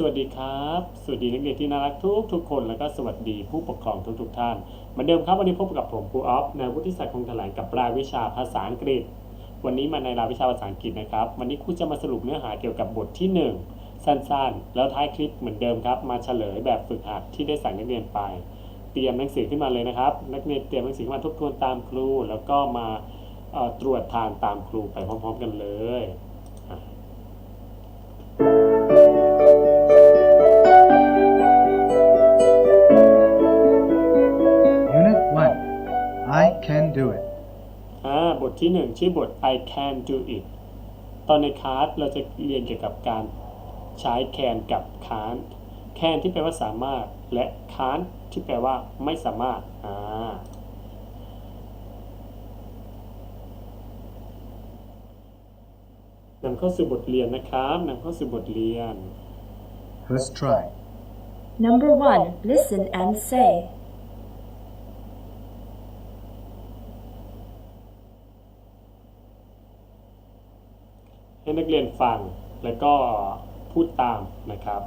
สวัสดีครับ สวัสดีนักเรียนที่น่ารักทุกทุกคน แล้วก็สวัสดีผู้ปกครองทุกทุกท่าน เหมือนเดิมครับวันนี้พบกับผมครูออฟในวุฒิศักดิ์คงแถลงกับรายวิชาภาษาอังกฤษ วันนี้มาในรายวิชาภาษาอังกฤษนะครับ วันนี้ครูจะมาสรุปเนื้อหาเกี่ยวกับบทที่ 1 สั้นๆ แล้วท้ายคลิปเหมือนเดิมครับ มาเฉลยแบบฝึกหัดที่ได้สั่งนักเรียนไป เตรียมหนังสือขึ้นมาเลยนะครับ นักเรียนเตรียมหนังสือขึ้นมาทบทวนตามครู แล้วก็มาตรวจทานตามครูไปพร้อม ๆ กันเลย ทที่ 1 ชื่อบท I can do it ตอนในคลาสเราจะเรียนเกี่ยวกับการใช้ can กับ can't can ที่แปลว่าสามารถและ can't ที่แปลว่าไม่สามารถอ่านำเข้าสู่บทเรียนนะครับนำเข้าสู่บทเรียน First try. Number one, listen and say. นักเรียนฟังแล้วก็พูดตามนะครับ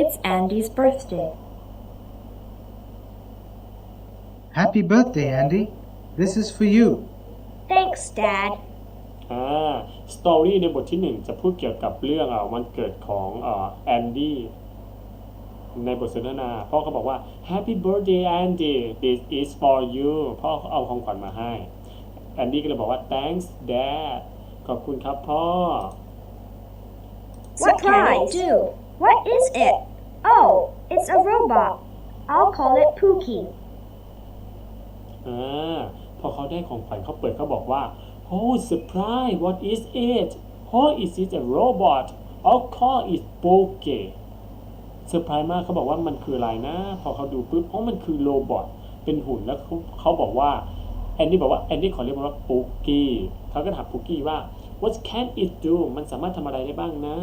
It's Andy's birthday. Happy birthday, Andy. This is for you. Thanks, Dad. อ่าสตอรี่ในบทที่หนึ่งจะพูดเกี่ยวกับเรื่องอ่าวันเกิดของอ่าแอนดี้ในบทสนทนาพ่อเขาบอกว่า Happy birthday Andy this is for you พ่อเขาเอาของขวัญมาให้ แอนดี้ก็เลยบอกว่า Thanks Dad ขอบคุณครับพ่อ What can I do? What is it? Oh, it's a robot. I'll call it Pookie. อ่าพอเขาได้ของขวัญเขาเปิดเขาบอกว่า Oh surprise what is it Oh is it a robot I'll call it Poke เซอร์ไพรส์มากเขาบอกว่ามันคืออะไรนะ พอเขาดูปุ๊บอ๋อมันคือโรบอทเป็นหุ่นแล้วเขาเขาบอกว่า แอนดี้บอกว่าแอนดี้ขอเรียกมันว่าปุกกี้เขาก็ถามปุกกี้ว่า what can it do มันสามารถทำอะไรได้บ้างนะ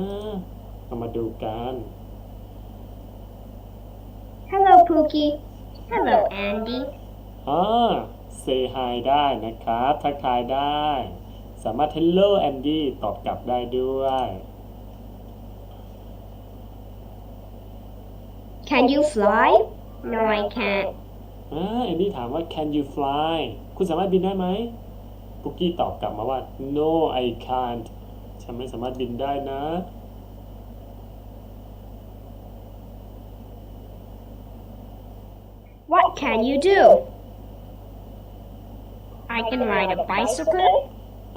เรามาดูกัน Hello, Pookie. Hello, Andy. อ่า say hi ได้นะครับ ทักทายได้ สามารถ hello Andy ตอบกลับได้ด้วย Can you fly? No, I can't. อ่าแอนดี้ถามว่า can you fly คุณสามารถบินได้ไหมปุกกี้ตอบกลับมาว่า no I can't ฉันไม่สามารถบินได้นะ What can you do? I can ride a bicycle.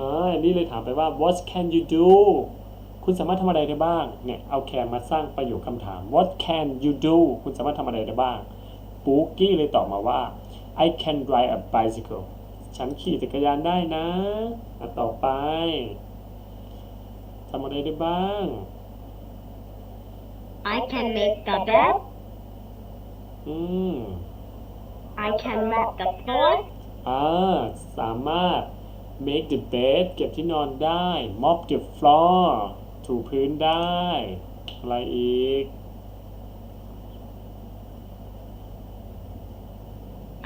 อ่าแอนดี้เลยถามไปว่า what can you do คุณสามารถทำอะไรได้บ้าง เนี่ย เอา can มาสร้างประโยคคำถาม what can you do คุณสามารถทำอะไรได้บ้างปุ กกี้เลยตอบมาว่า I can ride a bicycle ฉันขี่จักรยานได้นะอะต่อไปทำอะไรได้บ้าง I can make the bed. อืม I can mop the floor. อ่าสามารถ make the bed เก็บที่นอนได้ mop the floor ถูพื้นได้ อะไรอีก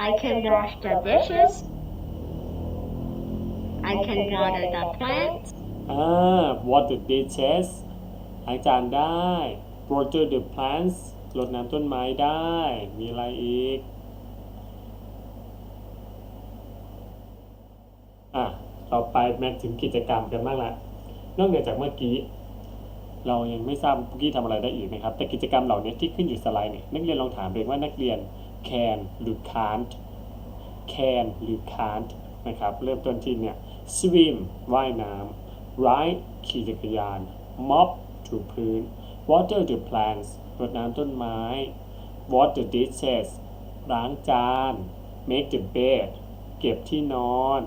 I can wash the dishes. I can water the plants. อ่า water dishes ล้างจานได้ water the plants รดน้ำต้นไม้ได้ มีอะไรอีก อะ ต่อไปแม็กถึงกิจกรรมกันบ้างละนอกเหนือจากเมื่อกี้ เรายังไม่ทราบปุกกี้ทำอะไรได้อีกนะครับ แต่กิจกรรมเหล่านี้ที่ขึ้นอยู่สไลด์เนี่ยนักเรียนลองถามเองว่านักเรียน can หรือ can't can หรือ can't นะครับ เริ่มต้นที่เนี่ย swim ว่ายน้ำ ride ขี่จักรยาน mop ถูพื้น water the plants รดน้ำต้นไม้ wash the dishes ล้างจาน make the bed เก็บที่นอน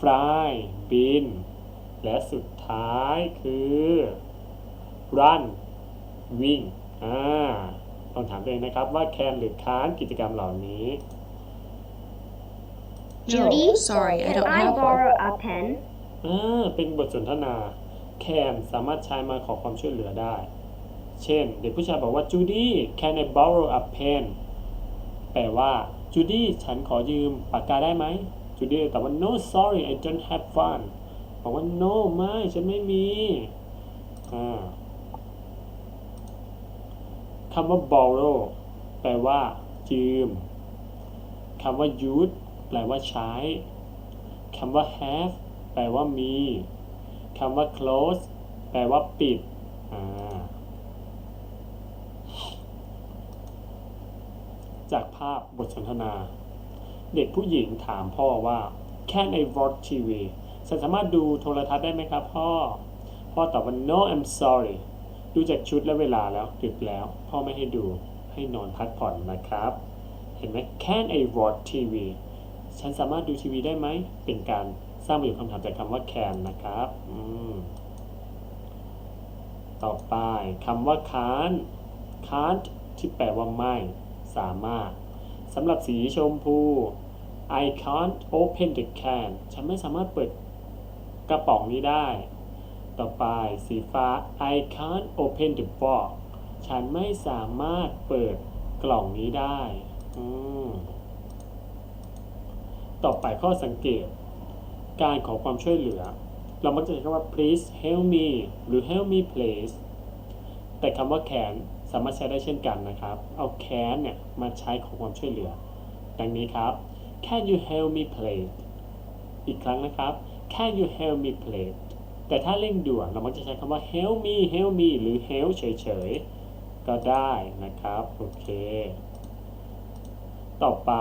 fly บิน และสุดท้ายคือ run วิ่ง อ่า ลองถามตัวเองนะครับว่า can หรือ can't กิจกรรมเหล่านี้ Judy, sorry, I can don't I have one. borrow a pen? อ่าเป็นบทสนทนา can สามารถใช้มาขอความช่วยเหลือได้ เช่น เด็กผู้ชายบอกว่า Judy can I borrow a pen แปลว่า Judy ฉันขอยืมปากกาได้ไหม Judy ตอบว่า no sorry I don't have one บอกว่า no ไม่ ฉันไม่มีอ่า คำว่า borrow แปลว่า ยืมคำว่า use แปลว่าใช้คำว่า have แปลว่ามีคำว่า close แปลว่าปิด จากภาพบทสนทนา เด็กผู้หญิงถามพ่อว่า Can I watch TV ฉันสามารถดูโทรทัศน์ได้ไหมครับพ่อ พ่อตอบว่า No I'm sorry ดูจากชุดและเวลาแล้วดึกแล้ว พ่อไม่ให้ดูให้นอนพักผ่อนนะครับ เห็นไหม Can I watch TV ฉันสามารถดูทีวีได้ไหม เป็นการสร้างประโยคคำถามจากคำว่า can นะครับอืมต่อไปคำว่า can't can't ที่แปลว่าไม่ สามารถสำหรับสีชมพู I can't open the can ฉันไม่สามารถเปิดกระป๋องนี้ได้ ต่อไปสีฟ้า I can't open the box ฉันไม่สามารถเปิดกล่องนี้ได้ต่อไปข้อสังเกต การขอความช่วยเหลือ เรามักจะใช้คำว่า please help me หรือ help me please แต่คำว่า can สามารถใช้ได้เช่นกันนะครับ เอา can เนี่ยมาใช้ขอความช่วยเหลือ ดังนี้ครับ can you help me please อีกครั้งนะครับ can you help me please แต่ถ้าเร่งด่วนเรามักจะใช้คำว่า help me help me หรือ help เฉยๆ ก็ได้นะครับ โอเค ต่อไป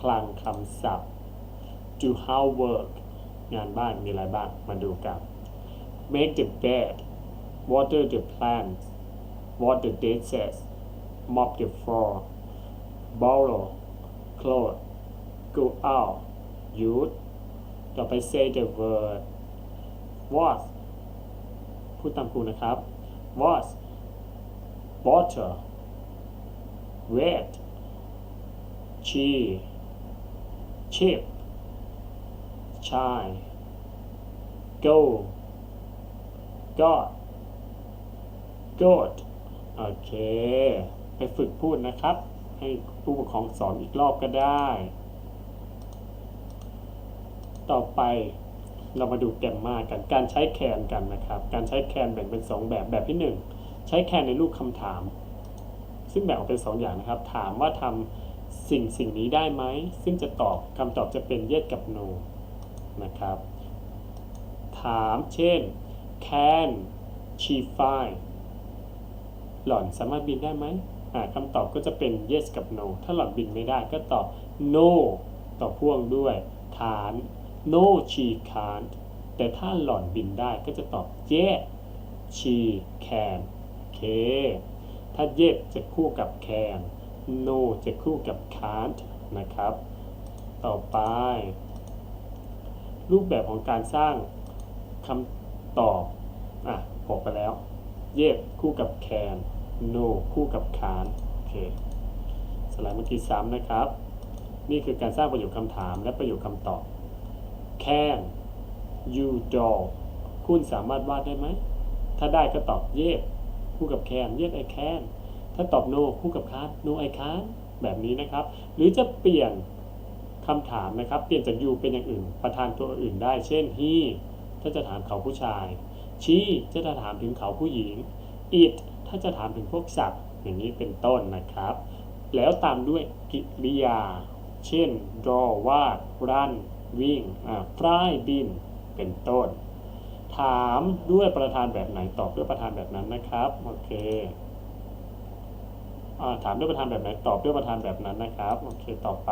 คลังคำศัพท์ do housework งานบ้านมีอะไรบ้าง มาดูกัน make the bed water the plants wash the dishes mop the floor borrow clothes go out use ต่อไป say the word was พูดตามครูนะครับ was water wet cheese chip chai go got got โอเค ไปฝึกพูดนะครับ ให้ผู้ปกครองสอนอีกรอบก็ได้ ต่อไป เรามาดูแกมมากัน การใช้แคนกันนะครับ การใช้แคนแบ่งเป็น 2 แบบ แบบที่ 1 ใช้แคนในรูปคำถาม ซึ่งแบ่งออกเป็น 2 อย่างนะครับ ถามว่าทำสิ่งสิ่งนี้ได้ไหม ซึ่งจะตอบคำตอบจะเป็น yes กับ no นะครับ ถามเช่น can she fly หล่อนสามารถบินได้ไหมอ่าคำตอบก็จะเป็น yes กับ no ถ้าหล่อนบินไม่ได้ก็ตอบ no ต่อพ่วงด้วยฐาน no she can't แต่ถ้าหล่อนบินได้ก็จะตอบ yes she can โอเค ถ้า yes จะคู่กับ can no จะคู่กับ can't นะครับ ต่อไป รูปแบบของการสร้างคำตอบ อะบอกไปแล้ว yes คู่กับ can no คู่กับ can't โอเค สไลด์เมื่อกี้ซ้ำนะครับ นี่คือการสร้างประโยคคำถามและประโยคคำตอบ can you draw คุณสามารถวาดได้ไหม ถ้าได้ก็ตอบ yes คู่กับ can yes I can ถ้าตอบ no คู่กับ can't no I can't แบบนี้นะครับ หรือจะเปลี่ยนคำถามนะครับ เปลี่ยนจาก you เป็นอย่างอื่น ประธานตัวอื่นได้ เช่น he ถ้าจะถามเขาผู้ชาย she จะถามถึงเขาผู้หญิง it ถ้าจะถามถึงพวกสัตว์ อย่างนี้เป็นต้นนะครับ แล้วตามด้วยกิริยา เช่น draw วาด run วิ่งอ่า fly บินเป็นต้น ถามด้วยประธานแบบไหนตอบด้วยประธานแบบนั้นนะครับโอเคอาถามด้วยประธานแบบไหนตอบด้วยประธานแบบนั้นนะครับโอเคต่อไป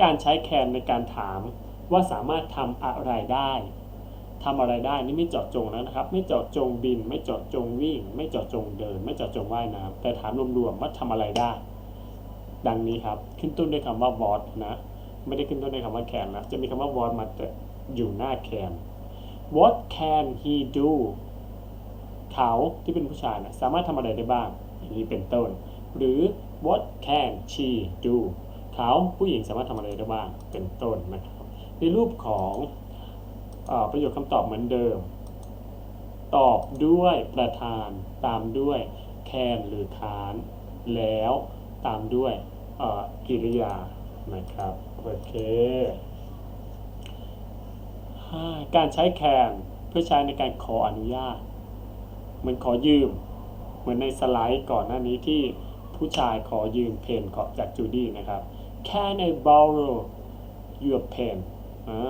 การใช้แคนในการถามว่าสามารถทำอะไรได้ทำอะไรได้นี่ไม่เจาะจงแล้วนะครับ ไม่เจาะจงบิน ไม่เจาะจงวิ่ง ไม่เจาะจงเดิน ไม่เจาะจงว่ายน้ำแต่ถามรวมๆว่าทำอะไรได้ ดังนี้ครับ ขึ้นต้นด้วยคำว่า what นะ ไม่ได้ขึ้นต้นด้วยคำว่า can นะจะมีคำว่า what มาอยู่หน้า can what can he do เขาที่เป็นผู้ชายนะสามารถทำอะไรได้บ้างอย่างนี้เป็นต้น หรือ what can she do เขาผู้หญิงสามารถทำอะไรได้บ้างเป็นต้นนะครับในรูปของออประโยคคำตอบเหมือนเดิม ตอบด้วยประธานตามด้วย can หรือ can't แล้วตามด้วยกิริยา นะครับ โอเคห้าการใช้ can เพื่อใช้ในการขออนุญาต เหมือนขอยืม เหมือนในสไลด์ก่อนหน้านี้ที่ผู้ชายขอยืมเพนขอจากจูดี้นะครับ Can I borrow your pen อ่า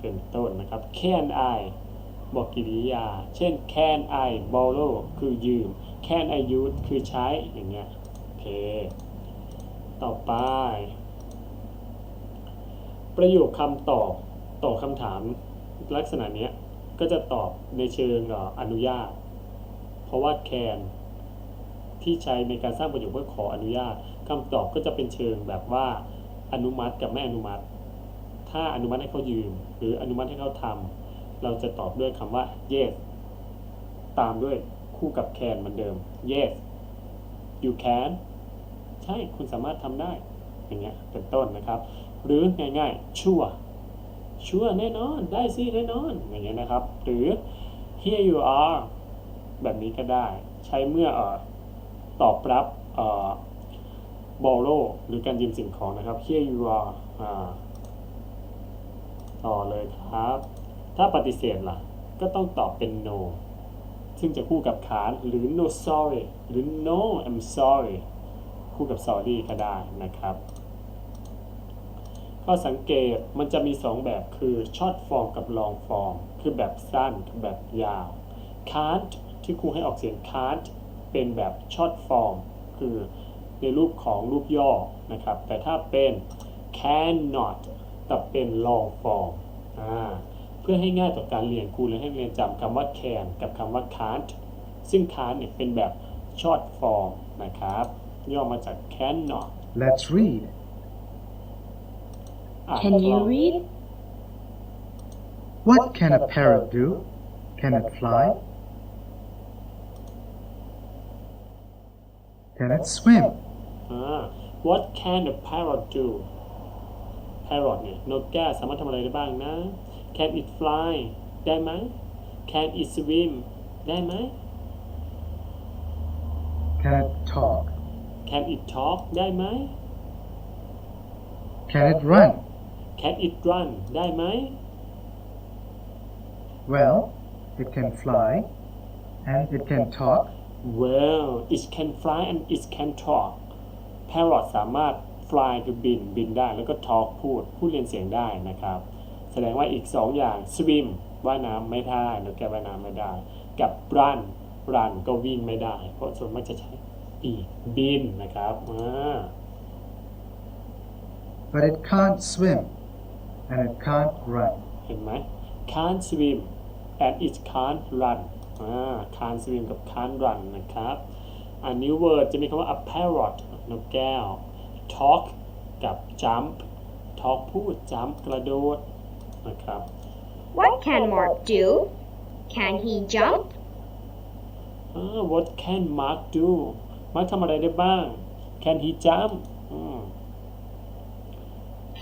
เป็นต้นนะครับ Can I บอกกริยา เช่น Can I borrow คือยืม Can I use คือใช้อย่างเงี้ย โอเค ต่อไป ประโยคคำตอบตอบคำถามลักษณะเนี้ยก็จะตอบในเชิงเอ่ออนุญาต เพราะว่า can ที่ใช้ในการสร้างประโยคเพื่อขออนุญาตคำตอบก็จะเป็นเชิงแบบว่าอนุมัติกับไม่อนุมัติ ถ้าอนุมัติให้เขายืม หรืออนุมัติให้เขาทำเราจะตอบด้วยคำว่า yes ตามด้วยคู่กับ can เหมือนเดิม yes you can ใช่คุณสามารถทำได้อย่างเงี้ยเป็นต้นนะครับ หรือง่ายๆชั่วชั่วแน่นอนได้สิแน่นอนอย่างเงี้ยนะครับ หรือ here you are แบบนี้ก็ได้ใช้เมื่อเออตอบรับเอ่อ borrow หรือการยืมสิ่งของนะครับ here you are อ่าต่อเลยครับ ถ้าปฏิเสธล่ะ ก็ต้องตอบเป็น no ซึ่งจะคู่กับขานหรือ no sorry หรือ no I'm sorry คู่กับ sorry ก็ได้นะครับ ข้อสังเกตมันจะมี 2 แบบคือ short form กับ long form คือแบบสั้นกับแบบยาว can't ที่ครูให้ออกเสียง can't เป็นแบบ short form คือในรูปของรูปย่อนะครับ แต่ถ้าเป็น cannot แต่เป็น long form อ่าเพื่อให้ง่ายต่อการเรียนครูเลยให้เรียนจำคำว่า can กับคำว่า can't ซึ่ง can't เนี่ยเป็นแบบ short form นะครับ ย่อมาจาก cannot Let's read. อ่ะ Can ล you อง read? What can a parrot do? Can it fly? Can it swim? อ่า What can a parrot do parrot เนี่ยนกแก้วสามารถทำอะไรได้บ้างนะ Can it fly ได้ไหม Can it swim ได้ไหม Can it talk? Can it talk ได้ไหม Can it run? Can it run ได้ไหม Well, it can fly and it can talk. Well it can fly and it can talk parrot สามารถ fly คือบินบินได้แล้วก็ talk พูดพูดเรียนเสียงได้นะครับ แสดงว่าอีก 2 อย่าง swim ว่ายน้ำไม่ได้นกแก้วว่ายน้ำไม่ได้ กับ run run ก็วิ่งไม่ได้ เพราะส่วนมากจะใช้ปีกบินนะครับอ่า But it can't swim and it can't run. เห็นไหม can't swim and it can't run อ่า can't swim กับ can't run นะครับอันนี้ word จะมีคำว่า a parrot นกแก้ว talk กับ jump talk พูด jump กระโดดนะครับ What can Mark do? Can he jump? อ่า what can Mark do Mark ทำอะไรได้บ้าง can he jump อืม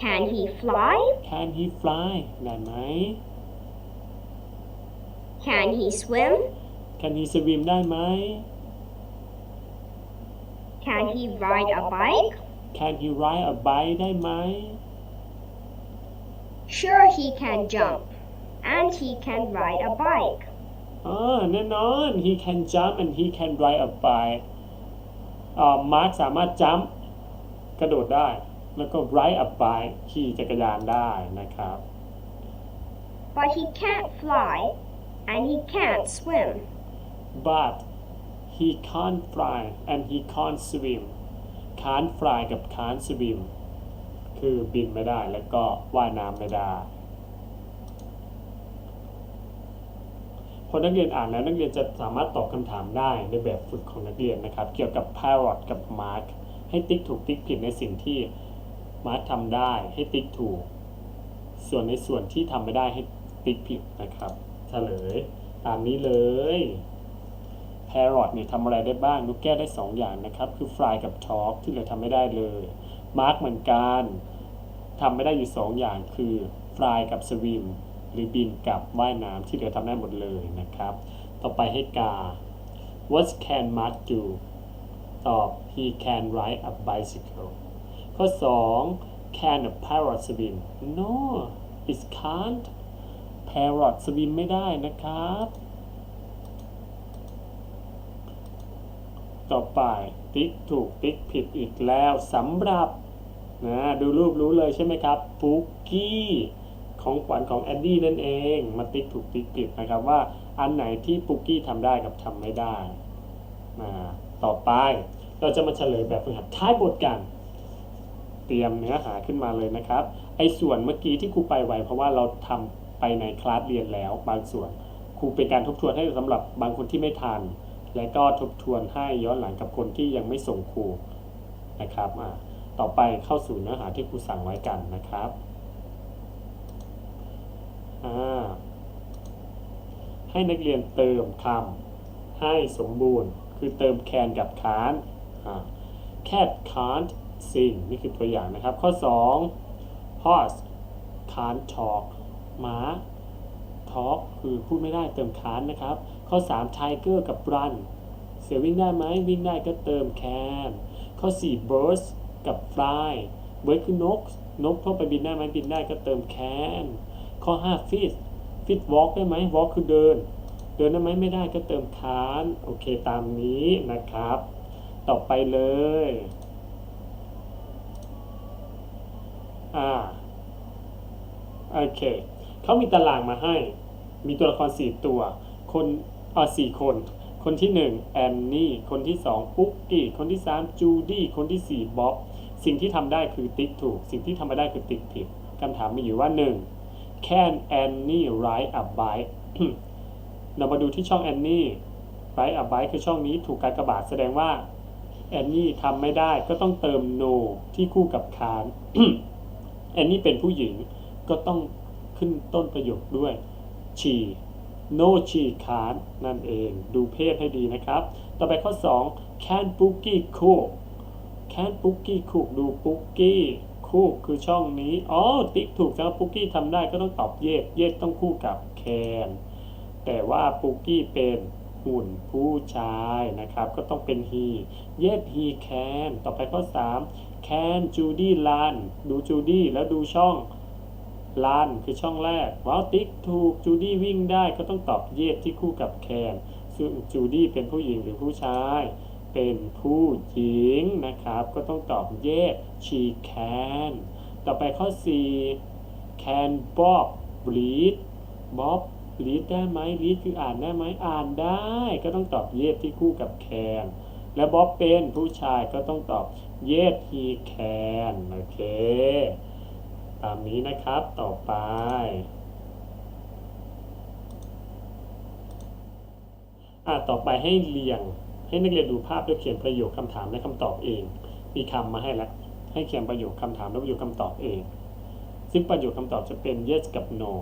Can he fly? can he fly ได้ไหม Can he swim? can he swim ได้ไหม Can he ride a bike? can he ride a bike ได้ไหม Sure, he can jump. And he can ride a bike. อ่าแน่นอน he can jump and he can ride a bike อ่ามาร์คสามารถ jump กระโดดได้ แล้วก็ ride a bike ขี่จักรยานได้นะครับ But he can't fly. And he can't swim. but he can't fly and he can't swim can't fly กับ can't swim คือบินไม่ได้แล้วก็ว่ายน้ำไม่ได้พอนักเรียนอ่านแล้วนักเรียนจะสามารถตอบคำถามได้ในแบบฝึกของนักเรียนนะครับ เกี่ยวกับ parrot กับ mark ให้ติ๊กถูกติ๊กผิดในสิ่งที่ mark ทำได้ให้ติ๊กถูก ส่วนในส่วนที่ทำไม่ได้ให้ติ๊กผิดนะครับเฉลยตามนี้เลย parrot เนี่ยทำอะไรได้บ้างนกแก้ได้ 2 อย่างนะครับ คือ fly กับ talk ที่เหลือทำไม่ได้เลย mark เหมือนกันทำไม่ได้อยู่ 2 อย่างคือ fly กับ swim หรือบินกับว่ายน้ำที่เหลือทำได้หมดเลยนะครับ ต่อไปให้กา what can Mark do ตอบ he can ride a bicycle ข้อ 2 can a parrot swim no it can't parrot swim ไม่ได้นะครับ ต่อไปติ๊กถูกติ๊กผิดอีกแล้วสำหรับนะดูรูปรู้เลยใช่ไหมครับปุ๊กกี้ของขวัญของแอนดี้นั่นเองมาติ๊กถูกติ๊กผิดนะครับว่าอันไหนที่ปุ๊กกี้ทำได้กับทำไม่ได้มาต่อไปเราจะมาเฉลยแบบฝึกหัดท้ายบทกัน เตรียมเนื้อหาขึ้นมาเลยนะครับ ไอ้ส่วนเมื่อกี้ที่ครูไปไวเพราะว่าเราทำไปในคลาสเรียนแล้วบางส่วน ครูเป็นการทบทวนให้สำหรับบางคนที่ไม่ทัน และก็ทบทวนให้ย้อนหลังกับคนที่ยังไม่ส่งครูนะครับอ่าต่อไปเข้าสู่เนื้อหาที่ครูสั่งไว้กันนะครับอ่าให้นักเรียนเติมคำให้สมบูรณ์ คือเติม can กับ can't อ่า cat can't sing นี่คือตัวอย่างนะครับ ข้อ 2 horse can't talk หมา talk คือพูดไม่ได้เติม can't นะครับ ข้อ 3 tiger กับ run เสือวิ่งได้ไหมวิ่งได้ก็เติม can ข้อ 4 birds กับ fly bird คือนก นกทั่วไปบินได้ไหมบินได้ก็เติม can ข้อ 5 fish fish walk ได้ไหม walk คือเดิน เดินได้ไหมไม่ได้ก็เติม can't โอเคตามนี้นะครับ ต่อไปเลย อ่าโอเคเขามีตารางมาให้ มีตัวละครสี่ตัว คนอ่าสี่คน คนที่หนึ่งแอนนี่ คนที่สองปุ๊กกี้ คนที่สามจูดี้ คนที่สี่บ๊อบ สิ่งที่ทำได้คือติ๊กถูก สิ่งที่ทำไม่ได้คือติ๊กผิดคำถามมีอยู่ว่าหนึ่ง can Annie ride a bike เรามาดูที่ช่องแอนนี่ ride a bike คือช่องนี้ถูกการกระบาดแสดงว่าแอนนี่ทำไม่ได้ก็ต้องเติม no ที่คู่กับ can อันนี่เป็นผู้หญิงก็ต้องขึ้นต้นประโยคด้วย she no she can't นั่นเอง ดูเพศให้ดีนะครับ ต่อไปข้อ 2 can Boogie cook can Boogie cook ดู Boogie cook คือช่องนี้ อ๋อ ติ๊กถูกสำหรับ Boogie ทำได้ก็ต้องตอบ yes yes ต้องคู่กับ can แต่ว่า Boogie เป็นหุ่นผู้ชายนะครับ ก็ต้องเป็น he yes he can ต่อไปข้อ 3 can Judy run ดู Judy แล้วดูช่องลันคือช่องแรกว้าวติ๊กถูกจูดี้วิ่งได้ก็ต้องตอบเยสที่คู่กับแคนซึ่งจูดี้เป็นผู้หญิงหรือผู้ชาย เป็นผู้หญิงนะครับ ก็ต้องตอบเยส she can ต่อไปข้อ 4 can Bob read Bob read ได้ไหม read คืออ่านได้ไหมอ่านได้ ก็ต้องตอบเยสที่คู่กับ can และบ๊อบเป็นผู้ชายก็ต้องตอบ yes he can โอเค ตามนี้นะครับ ต่อไป อะ ต่อไปให้เรียง ให้นักเรียนดูภาพแล้วเขียนประโยคคำถามและคำตอบเอง มีคำมาให้แล้ว ให้เขียนประโยคคำถามและประโยคคำตอบเอง ซึ่งประโยคคำตอบจะเป็น yes กับ no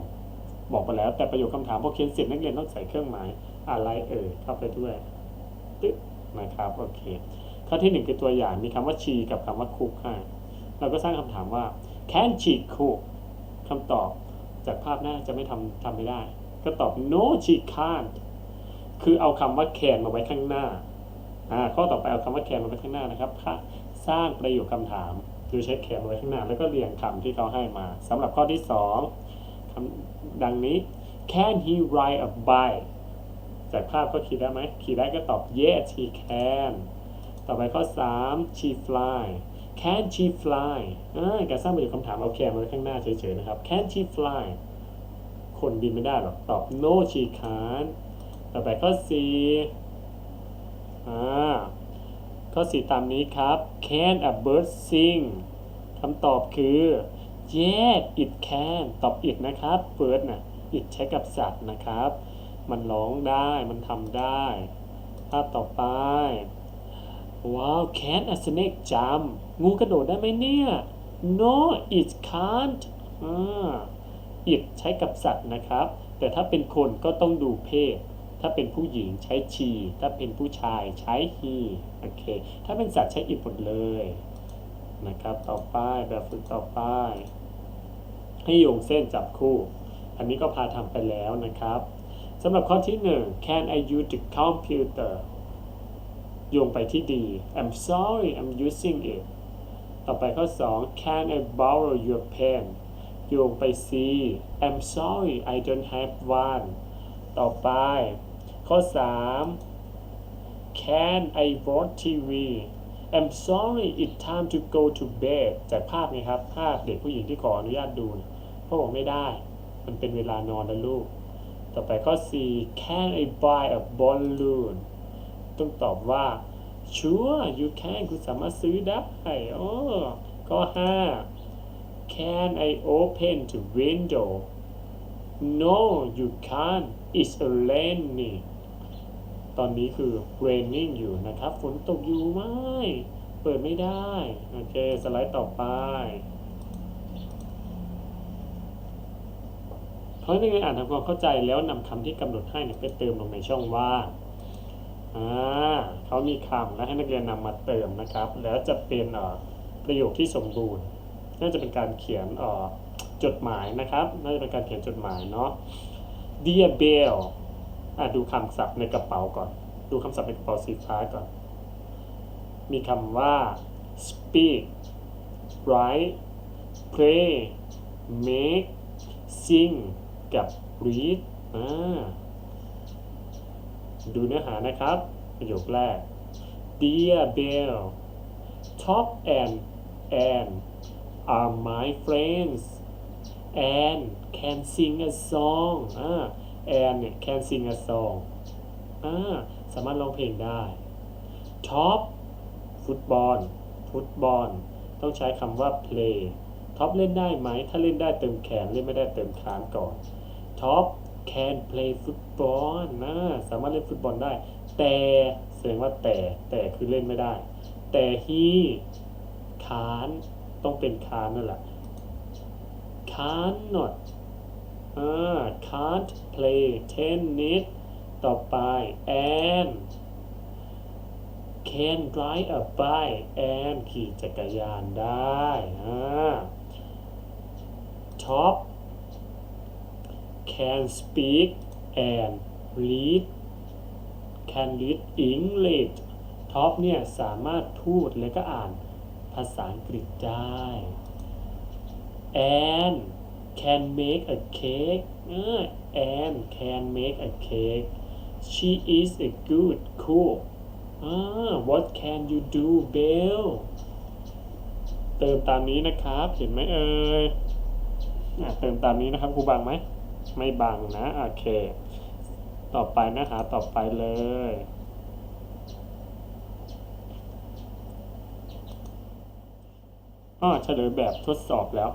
บอกไปแล้ว แต่ประโยคคำถามพอเขียนเสร็จนักเรียนต้องใส่เครื่องหมายอะไรเอ่ยเข้าไปด้วย ตึ๊บนะครับ โอเค ข้อที่หนึ่งคือตัวอย่างมีคำว่า she กับคำว่า cook ให้เราก็สร้างคำถามว่า can she cook คำตอบจากภาพหน้าจะไม่ทำทำไม่ได้ ก็ตอบ no she can't คือเอาคำว่า can มาไว้ข้างหน้าอ่าข้อต่อไปเอาคำว่า can มาไว้ข้างหน้านะครับสร้างประโยคคำถามโดยใช้ can มาไว้ข้างหน้า แล้วก็เรียงคำที่เขาให้มาสำหรับข้อที่สองคำดังนี้ can he ride a bike จากภาพก็ขี่ได้ไหมขี่ได้ก็ตอบ yes he can ต่อไปข้อ 3 she fly can she fly อ่าการสร้างประโยคคำถามเอาแคมาไว้ข้างหน้าเฉยๆนะครับ can she fly คนบินไม่ได้หรอก ตอบ no she can't ต่อไปข้อ 4 อ่า ข้อ 4 ตามนี้ครับ can a bird sing คำตอบคือ yes it can ตอบ it นะครับ bird นะ it ใช้กับสัตว์นะครับ มันร้องได้ มันทำได้ ภาพต่อไป ว้าว can a snake jump งูกระโดดได้ไหมเนี่ย no it can't อ่า it ใช้กับสัตว์นะครับ แต่ถ้าเป็นคนก็ต้องดูเพศ ถ้าเป็นผู้หญิงใช้ she ถ้าเป็นผู้ชายใช้ he โอเค ถ้าเป็นสัตว์ใช้ it หมดเลยนะครับ ต่อไปแบบฝึกต่อไป ให้โยงเส้นจับคู่ อันนี้ก็พาทำไปแล้วนะครับสำหรับข้อที่ 1 Can I use the computer โยงไปที่ดี I'm sorry I'm using it ต่อไปข้อ 2 Can I borrow your pen โยงไป C I'm sorry I don't have one ต่อไป ข้อ 3 Can I watch TV I'm sorry it's time to go to bed จากภาพไงครับ ภาพเด็กผู้หญิงที่ขออนุญาตดูเนี่ยพ่อบอกไม่ได้ มันเป็นเวลานอนแล้วลูก ต่อไปข้อ 4 Can I buy a balloon ต้องตอบว่า Sure you can คุณสามารถซื้อได้โอ้ข้อ 5 Can I open the window No you can't it's raining ตอนนี้คือ raining อยู่นะครับ ฝนตกอยู่ไม่ เปิดไม่ได้ โอเค สไลด์ต่อไปเขาในักเรียนอ่านทำความเข้าใจแล้วนำคำที่กำหนดให้ไปเติมลงในช่องว่าง อ่าเขามีคำแล้วให้นักเรียนนำมาเติมนะครับ แล้วจะเป็นอ่อประโยคที่สมบูรณ์น่าจะเป็นการเขียนอ่อจดหมายนะครับ น่าจะเป็นการเขียนจดหมายเนาะ Dear Bell อะดูคำศัพท์ในกระเป๋าก่อน ดูคำศัพท์ในกระเป๋าสีฟ้าก่อน มีคำว่า speak write pray make sing กับ read อ่า ดูเนื้อหานะครับ ประโยคแรก Dear Bell Top and Anne are my friends Anne can sing a song อ่า Anne เนี่ย can sing a song อ่าสามารถร้องเพลงได้ Top ฟุตบอลฟุตบอลต้องใช้คำว่า play ท็อปเล่นได้ไหม ถ้าเล่นได้เติมแขน เล่นไม่ได้เติมคานก่อน ท็อป can play football นะสามารถเล่นฟุตบอลได้ แต่แสดงว่าแต่แต่คือเล่นไม่ได้ แต่ he คานต้องเป็นคานนั่นแหละ cannot อ่า can't play tennis ต่อไป and can ride a bike and ขี่จักรยานได้อ่า top can speak and read can read English ท็อปเนี่ยสามารถพูดและก็อ่านภาษาอังกฤษได้ and can make a cake เออ and can make a cake she is a good cook อ่า what can you do Bell เติมตามนี้นะครับ เห็นไหมเอ่ยเติมตามนี้นะครับครูบังไหม ไม่บังนะ โอเค ต่อไปนะหาต่อไปเลย อ้อเฉลยแบบทดสอบแล้ว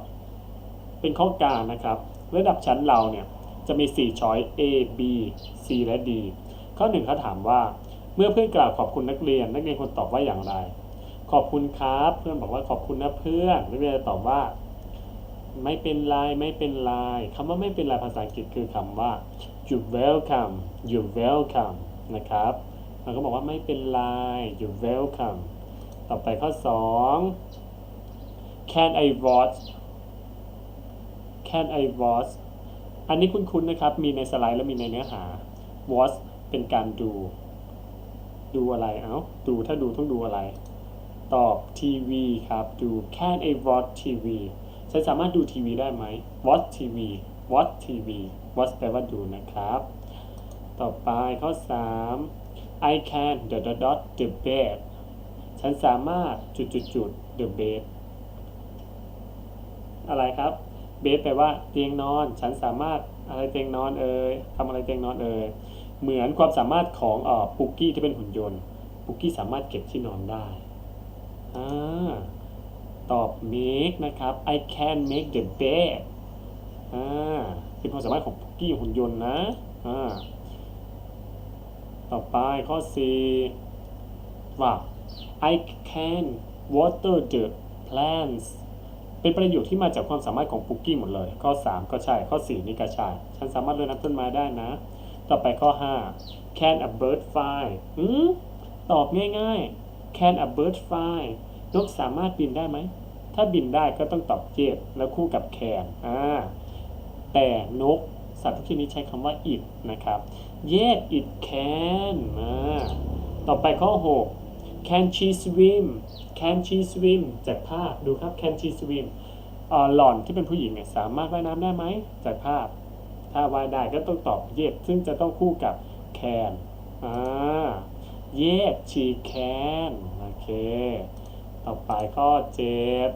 เป็นข้อกลางนะครับ ระดับชั้นเราเนี่ย จะมี 4 ช้อย A B C และ D ข้อหนึ่งเขาถามว่า เมื่อเพื่อนกล่าวขอบคุณนักเรียน นักเรียนควรตอบว่าอย่างไร ขอบคุณครับ เพื่อนบอกว่าขอบคุณนะเพื่อน นักเรียนตอบว่า ไม่เป็นไรไม่เป็นไรคำว่าไม่เป็นไรภาษาอังกฤษคือคำว่า you welcome you welcome นะครับเราก็บอกว่าไม่เป็นไร you welcome ต่อไปข้อ 2 can I watch can I watch อันนี้คุ้นๆนะครับ มีในสไลด์และมีในเนื้อหา watch เป็นการดู ดูอะไรเอ้า ดูถ้าดูต้องดูอะไร ตอบทีวีครับ ดู can I watch TV ฉันสามารถดูทีวีได้ไหม watch TV watch TV watch แปลว่าดูนะครับ ต่อไปข้อ 3 I can dot dot dot the bed ฉันสามารถจุดจุดจุด the bed อะไรครับ bed แปลว่าเตียงนอน ฉันสามารถอะไรเตียงนอนเอ่ยทำอะไรเตียงนอนเอ่ยเหมือนความสามารถของอ่อปุกกี้ที่เป็นหุ่นยนต์ปุกกี้สามารถเก็บที่นอนได้อ่า ตอบ make นะครับ I can make the bed อ่าเป็นความสามารถของปุกกี้หุ่นยนต์นะอ่าต่อไปข้อ 4 ว่า I can water the plants เป็นประโยคที่มาจากความสามารถของปุกกี้หมดเลย ข้อ 3 ก็ใช่ ข้อ 4 นี่ก็ใช่ ฉันสามารถรดน้ำต้นไม้ได้นะ ต่อไปข้อ 5 Can a bird fly อืมตอบง่ายๆ Can a bird fly นกสามารถบินได้ไหม ถ้าบินได้ก็ต้องตอบ yes แล้วคู่กับ can อ่าแต่นกสัตว์ทุกชนิดใช้คำว่า it นะครับ yes it can อ่าต่อไปข้อ 6 can she swim can she swim จากภาพดูครับ can she swim เอ่อหล่อนที่เป็นผู้หญิงเนี่ยสามารถว่ายน้ำได้ไหมจากภาพ ถ้าว่ายได้ก็ต้องตอบ yes ซึ่งจะต้องคู่กับ can อ่า yes she can โอเค ต่อไปข้อเจ็ด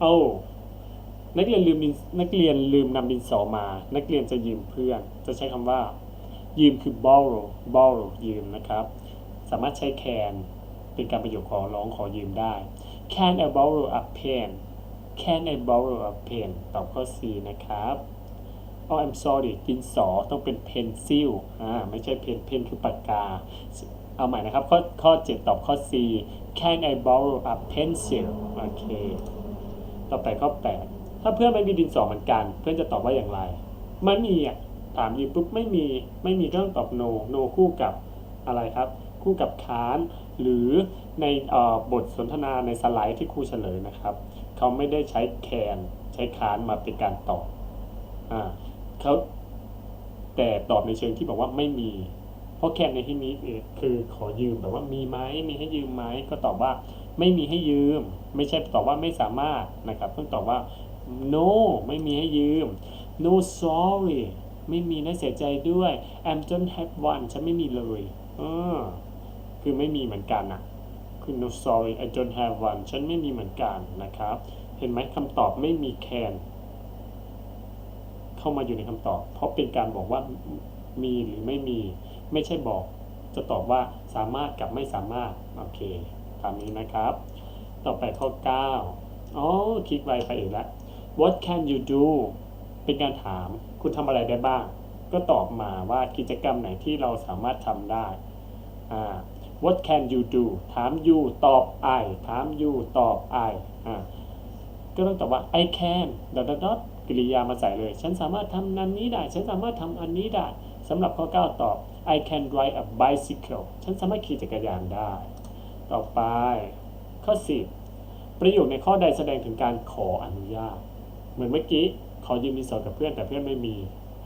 โอ้นักเรียนลืมดินนักเรียนลืมนำดินสอมา นักเรียนจะยืมเพื่อน จะใช้คำว่า ยืมคือ borrow borrow ยืมนะครับ สามารถใช้ can เป็นการประโยคขอร้องขอยืมได้ can I borrow a pen can I borrow a pen ตอบข้อ C นะครับ oh I'm sorry ดินสอต้องเป็น pencil อ่าไม่ใช่ pen pen คือปากกา เอาใหม่นะครับ ข้อข้อ 7 ตอบข้อ C can I borrow a pencil โอเค ต่อไปข้อ8ถ้าเพื่อนไม่มีดินสอเหมือนกัน เพื่อนจะตอบว่าอย่างไร ไม่มีอะ ถามยืมปุ๊บไม่มี ไม่มีก็ต้องตอบ no no คู่กับอะไรครับ คู่กับค้าน หรือในออบทสนทนาในสไลด์ที่ครูเฉลยนะครับ เขาไม่ได้ใช้ can ใช้ค้านมาเป็นการตอบ อ่าเขาแต่ตอบในเชิงที่บอกว่าไม่มี ราะแคนในที่นี้คือขอยืมแบบว่ามีไหมมีให้ยืมไหมก็ตอบว่าไม่มีให้ยืม ไม่ใช่ตอบว่าไม่สามารถนะครับต้องตอบว่า no ไม่มีให้ยืม no sorry ไม่มีนะเสียใจด้วย I'm don't have one ฉันไม่มีเลยเออคือไม่มีเหมือนกันนะคือ no sorry I don't have one ฉันไม่มีเหมือนกันนะครับ เห็นไหมคำตอบไม่มี can เข้ามาอยู่ในคำตอบ เพราะเป็นการบอกว่ามีหรือไม่มี ไม่ใช่บอก จะตอบว่าสามารถกับไม่สามารถ โอเคตามนี้นะครับ ต่อไปข้อ 9 อ๋อ คลิกไวไปอีกแล้ว What can you do เป็นการถาม คุณทำอะไรได้บ้าง ก็ตอบมาว่ากิจกรรมไหนที่เราสามารถทำได้ อ่า What can you do ถาม you ตอบ I ถาม you ตอบ I อ่า ก็ต้องตอบว่า I can ดอทดอทกริยามาใส่เลย ฉันสามารถทำอันนี้ได้ ฉันสามารถทำอันนี้ได้สำหรับข้อ 9 ตอบ I can ride a bicycle ฉันสามารถขี่จักรยานได้ ต่อไป ข้อ 10 ประโยคในข้อใดแสดงถึงการขออนุญาต เหมือนเมื่อกี้ขอยืมดินสอกับเพื่อนแต่เพื่อนไม่มี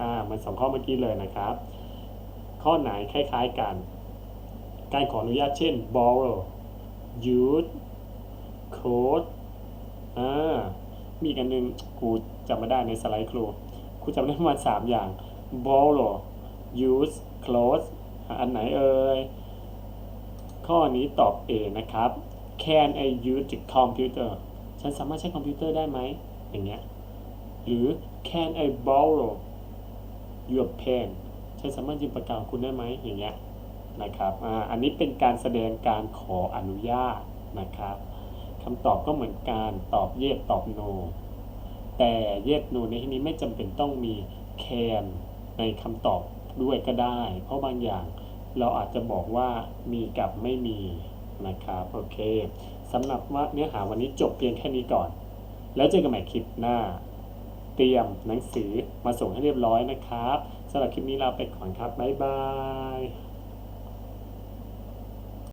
อ่า มันสองข้อเมื่อกี้เลยนะครับ ข้อไหนคล้ายๆกัน การขออนุญาตเช่น borrow use code อ่า มีกันหนึ่งกูจำไม่ได้ในสไลด์ครูครูจำได้ประมาณสามอย่าง borrow use close อันไหนเอ่ย ข้อนี้ตอบ A นะครับ Can I use the computer ฉันสามารถใช้คอมพิวเตอร์ได้ไหม อย่างเงี้ย หรือ Can I borrow your pen ฉันสามารถยืมปากกาของคุณได้ไหม อย่างเงี้ย นะครับออันนี้เป็นการแสดงการขออนุญาตนะครับคำตอบก็เหมือนการตอบ yes ตอบ no แต่ yes no ในที่นี้ไม่จำเป็นต้องมี can ในคำตอบ ด้วยก็ได้ เพราะบางอย่างเราอาจจะบอกว่ามีกับไม่มีนะครับโอเคสำหรับว่าเนื้อหาวันนี้จบเพียงแค่นี้ก่อน แล้วเจอกันใหม่คลิปหน้า เตรียมหนังสือมาส่งให้เรียบร้อยนะครับสำหรับคลิปนี้ลาไปก่อนครับบ๊ายบาย